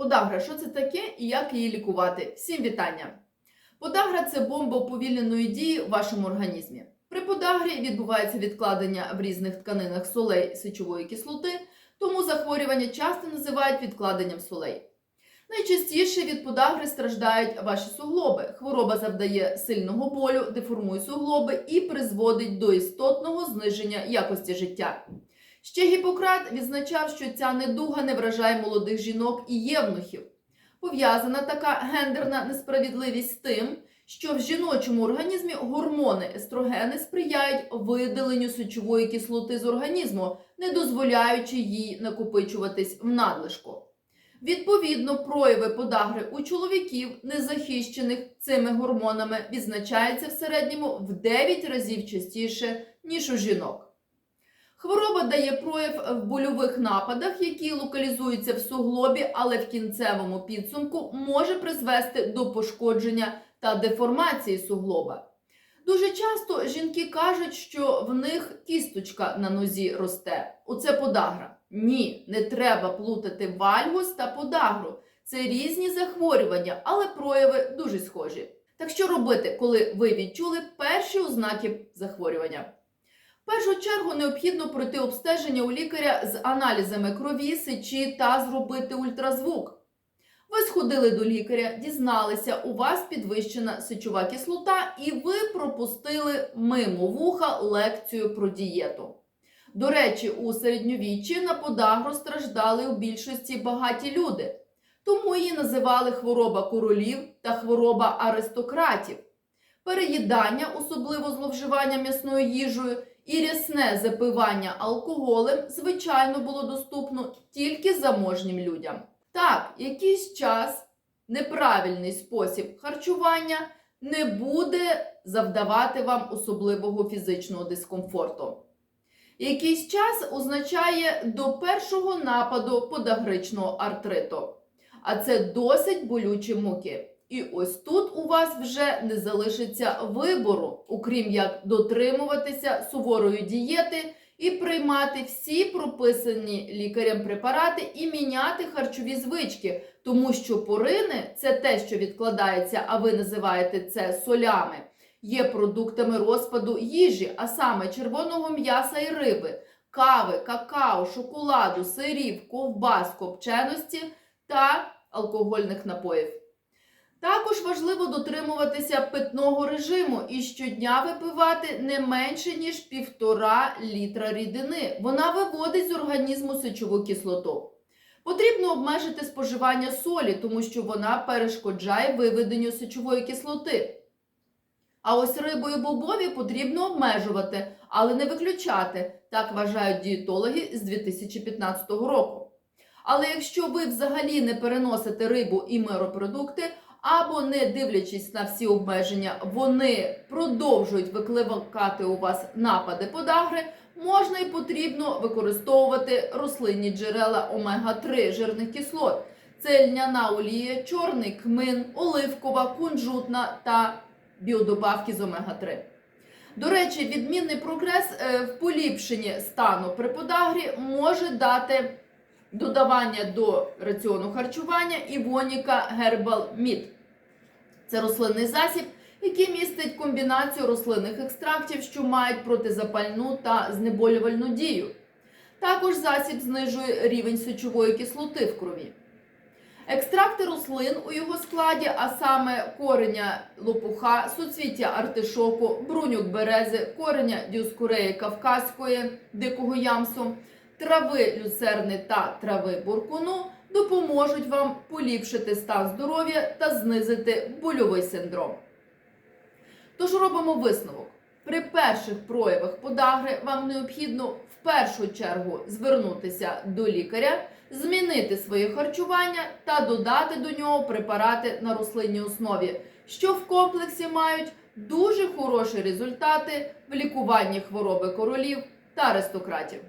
Подагра, що це таке і як її лікувати? Всім вітання! Подагра це бомба уповільненої дії в вашому організмі. При подагрі відбувається відкладення в різних тканинах солей сечової кислоти, тому захворювання часто називають відкладенням солей. Найчастіше від подагри страждають ваші суглоби. Хвороба завдає сильного болю, деформує суглоби і призводить до істотного зниження якості життя. Ще Гіппократ відзначав, що ця недуга не вражає молодих жінок і євнухів. Пов'язана така гендерна несправедливість з тим, що в жіночому організмі гормони естрогени сприяють видаленню сечової кислоти з організму, не дозволяючи їй накопичуватись в надлишку. Відповідно, прояви подагри у чоловіків, незахищених цими гормонами, відзначаються в середньому в 9 разів частіше, ніж у жінок. Хвороба дає прояв в больових нападах, які локалізуються в суглобі, але в кінцевому підсумку може призвести до пошкодження та деформації суглоба. Дуже часто жінки кажуть, що в них кісточка на нозі росте. Оце подагра. Ні, не треба плутати вальгус та подагру. Це різні захворювання, але прояви дуже схожі. Так що робити, коли ви відчули перші ознаки захворювання? Першу чергу необхідно пройти обстеження у лікаря з аналізами крові, сечі та зробити ультразвук. Ви сходили до лікаря, дізналися, у вас підвищена сечова кислота, і ви пропустили мимо вуха лекцію про дієту. До речі, у середньовіччі на подагру страждали у більшості багаті люди, тому її називали хвороба королів та хвороба аристократів. Переїдання, особливо зловживання м'ясною їжею, і рясне запивання алкоголем, звичайно, було доступно тільки заможнім людям. Так, якийсь час неправильний спосіб харчування не буде завдавати вам особливого фізичного дискомфорту. Якийсь час означає до першого нападу подагричного артриту, а це досить болючі муки. І ось тут у вас вже не залишиться вибору, окрім як дотримуватися суворої дієти і приймати всі прописані лікарем препарати і міняти харчові звички, тому що порини це те, що відкладається, а ви називаєте це солями, є продуктами розпаду їжі, а саме червоного м'яса і риби, кави, какао, шоколаду, сирів, ковбас, копченості та алкогольних напоїв. Також важливо дотримуватися питного режиму і щодня випивати не менше ніж півтора літра рідини. Вона виводить з організму сечову кислоту. Потрібно обмежити споживання солі, тому що вона перешкоджає виведенню сечової кислоти. А ось рибу і бобові потрібно обмежувати, але не виключати, так вважають дієтологи з 2015 року. Але якщо ви взагалі не переносите рибу і миропродукти, або не дивлячись на всі обмеження, вони продовжують викликати у вас напади подагри, можна і потрібно використовувати рослинні джерела омега-3 жирних кислот. Це льняна олія, чорний кмин, оливкова, кунжутна та біодобавки з омега-3. До речі, відмінний прогрес е, в поліпшенні стану при подагрі може дати додавання до раціону харчування Івоніка Herbal Meat. Це рослинний засіб, який містить комбінацію рослинних екстрактів, що мають протизапальну та знеболювальну дію. Також засіб знижує рівень сечової кислоти в крові. Екстракти рослин у його складі, а саме кореня лопуха, суцвіття артишоку, бруньок берези, кореня діоскуреї кавказької, дикого ямсу, трави люцерни та трави буркуну допоможуть вам поліпшити стан здоров'я та знизити больовий синдром. Тож робимо висновок. При перших проявах подагри вам необхідно в першу чергу звернутися до лікаря, змінити своє харчування та додати до нього препарати на рослинній основі, що в комплексі мають дуже хороші результати в лікуванні хвороби королів та аристократів.